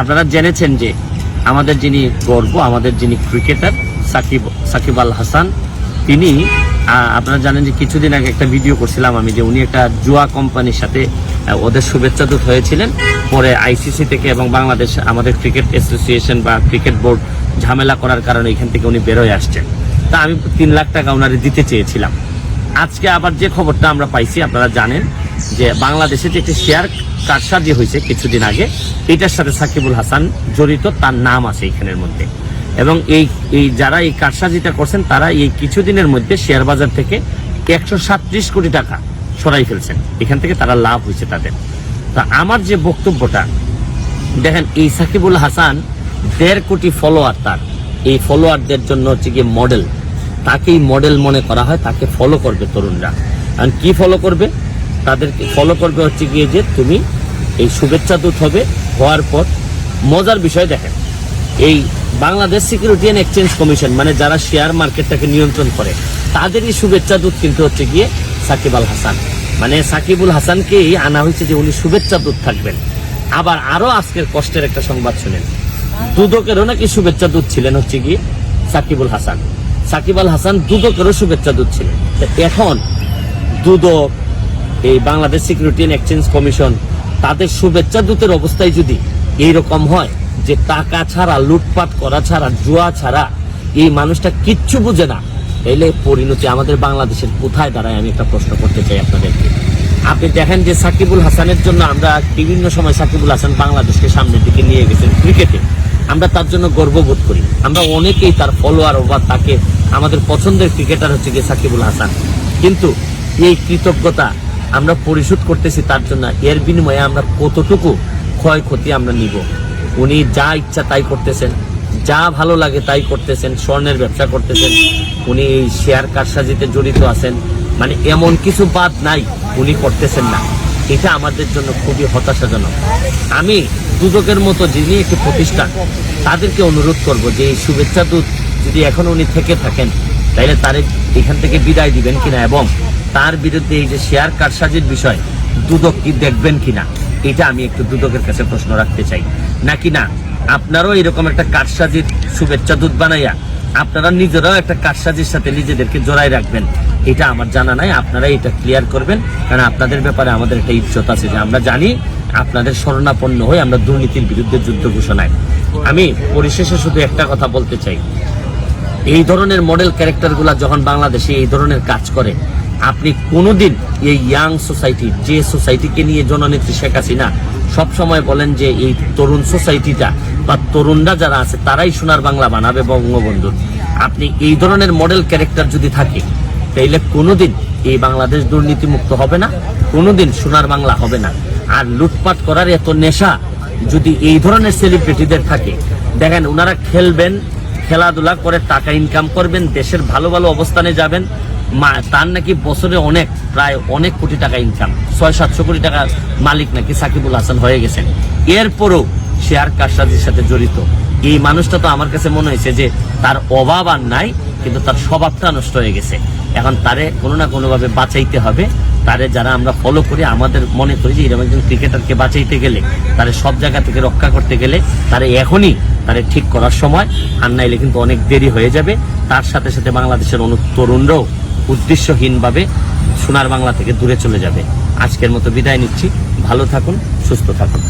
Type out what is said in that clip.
আপনারা জেনেছেন যে আমাদের যিনি গর্ব, আমাদের যিনি ক্রিকেটার, সাকিব সাকিব আল হাসান, তিনি আপনারা জানেন যে কিছুদিন আগে একটা ভিডিও করছিলাম আমি যে উনি একটা জুয়া কোম্পানির সাথে ওদের শুভেচ্ছা দূত হয়েছিলেন। পরে আইসিসি থেকে এবং বাংলাদেশ আমাদের ক্রিকেট অ্যাসোসিয়েশন বা ক্রিকেট বোর্ড ঝামেলা করার কারণে এখান থেকে উনি বেরোয় আসছেন। তা আমি তিন লাখ টাকা ওনারে দিতে চেয়েছিলাম। আজকে আবার যে খবরটা আমরা পাইছি, আপনারা জানেন যে বাংলাদেশে যে একটি শেয়ার কারসাজি হয়েছে কিছুদিন আগে। এটার সাথে সাকিবুল হাসান জড়িত, তার নাম আছে এখানের মধ্যে। এবং এই এই যারা এই কারসাজিটা করছেন, তারা এই কিছুদিনের মধ্যে শেয়ার বাজার থেকে একশো সাতত্রিশ কোটি টাকা সরাই ফেলছেন। এখান থেকে তারা লাভ হয়েছে তাদের। তা আমার যে বক্তব্যটা, দেখেন, এই সাকিবুল হাসান দেড় কোটি ফলোয়ার তার। এই ফলোয়ারদের জন্য হচ্ছে গিয়ে মডেল তাকেই মডেল মনে করা হয়, তাকে ফলো করবে তরুণরা। কারণ কি ফলো করবে? তাদেরকে ফলো করবে হচ্ছে গিয়ে যে তুমি এই শুভেচ্ছা দূত হবে হওয়ার পর মজার বিষয় দেখেন। এই Bangladesh security and exchange commission মানে যারা শেয়ার মার্কেটটাকে নিয়ন্ত্রণ করে, তাদেরই শুভেচ্ছা দূত কিন্তু হচ্ছে গিয়ে সাকিব আল হাসান। মানে সাকিবুল হাসানকেই আনা হয়েছে যে উনি শুভেচ্ছা দূত থাকবেন। আবার আরও আজকের কষ্টের একটা সংবাদ শুনেন। দুদকেরও নাকি শুভেচ্ছা দূত ছিলেন হচ্ছে গিয়ে সাকিবুল হাসান। সাকিব আল হাসান দুদকেরও শুভেচ্ছা দূত ছিলেন। এখন দুদক, এই Bangladesh security and exchange commission তাদের শুভেচ্ছা দূতের অবস্থায় যদি এইরকম হয় যে টাকা ছাড়া, লুটপাট করা ছাড়া, জুয়া ছাড়া এই মানুষটা কিচ্ছু বুঝে না এলে পরিণতি আমাদের বাংলাদেশের কোথায় দাঁড়ায়? আমি একটা প্রশ্ন করতে চাই আপনাদেরকে। আপনি দেখেন যে সাকিবুল হাসানের জন্য আমরা বিভিন্ন সময় সাকিবুল হাসান বাংলাদেশকে সামনের দিকে নিয়ে গেছেন ক্রিকেটে। আমরা তার জন্য গর্ববোধ করি। আমরা অনেকেই তার ফলোয়ার বা তাকে আমাদের পছন্দের ক্রিকেটার হচ্ছে গিয়ে সাকিবুল হাসান। কিন্তু এই কৃতজ্ঞতা আমরা পরিশোধ করতেছি তার জন্য। এর বিনিময়ে আমরা কতটুকু ক্ষয়ক্ষতি আমরা নিব? উনি যা ইচ্ছা তাই করতেছেন, যা ভালো লাগে তাই করতেছেন, স্বর্ণের ব্যবসা করতেছেন, উনি এই শেয়ার কারসাজিতে জড়িত আছেন মানে এমন কিছু বাদ নাই, উনি করতেছেন না। এটা আমাদের জন্য খুবই হতাশাজনক। আমি দুদকের মতো যিনি একটি প্রতিষ্ঠান, তাদেরকে অনুরোধ করব যে এই শুভেচ্ছা দূত যদি এখন উনি থেকে থাকেন, তাইলে তারে এখান থেকে বিদায় দিবেন কিনা এবং তার বিরুদ্ধে এই যে শেয়ার কারসাজির বিষয়, দুদক কি দেখবেন কিনা? এটা আমি একটু দুদকের কাছে প্রশ্ন রাখতে চাই। নাকি না? আপনারও এরকম একটা কারসাজির শুভেচ্ছা দূত বানাইয়া আপনারা নিজেরাও একটা কারসাজির সাথে নিজেদেরকে জড়াই রাখবেন। এটা আমার জানা নাই আপনারা এটা ক্লিয়ার করবেন। কারণ আপনাদের ব্যাপারে আমাদের একটা ইজ্জত আছে যে আমরা জানি আপনাদের শরণাপন্ন হয়ে আমরা দুর্নীতির বিরুদ্ধে যুদ্ধ ঘোষণায়। আমি পরিশেষে শুধু একটা কথা বলতে চাই। এই ধরনের মডেল ক্যারেক্টারগুলো যখন বাংলাদেশে এই ধরনের কাজ করে আপনি কোনোদিন এই ইয়াং সোসাইটি যে সোসাইটিকে নিয়ে জননেত্রী শেখ হাসিনা সব সময় বলেন যে এই তরুণ সোসাইটিটা বা তরুণরা যারা আছে, তারাই সোনার বাংলা বানাবে বঙ্গবন্ধুর আপনি এই ধরনের মডেল ক্যারেক্টার যদি থাকে, তাইলে কোনোদিন এই বাংলাদেশ দুর্নীতিমুক্ত হবে না, কোনোদিন সোনার বাংলা হবে না। আর লুটপাট করার এত নেশা যদি এই ধরনের সেলিব্রিটিদের থাকে, দেখেন ওনারা খেলবেন, খেলাধুলা করে টাকা ইনকাম করবেন, দেশের ভালো ভালো অবস্থানে যাবেন মা- তার নাকি বছরে অনেক, প্রায় অনেক কোটি টাকা ইনকাম ছয়, সাতশো কোটি টাকার মালিক নাকি সাকিবুল হাসান হয়ে গেছেন। এরপরও শেয়ার কারসাজির সাথে জড়িত। এই মানুষটা তো আমার কাছে মনে হয়েছে যে তার অভাব আর নাই, কিন্তু তার স্বভাবটা নষ্ট হয়ে গেছে। এখন তারে কোনো না কোনোভাবে বাঁচাইতে হবে। তারে যারা আমরা ফলো করি, আমাদের মনে করি যে এরকম একজন ক্রিকেটারকে বাঁচাইতে গেলে, তারে সব জায়গা থেকে রক্ষা করতে গেলে, তারে এখনই তারে ঠিক করার সময়। আর নাইলে কিন্তু অনেক দেরি হয়ে যাবে। তার সাথে সাথে বাংলাদেশের অনেক তরুণরাও উদ্দেশ্যহীনভাবে সোনার বাংলা থেকে দূরে চলে যাবে। আজকের মতো বিদায় নিচ্ছি। ভালো থাকুন, সুস্থ থাকুন।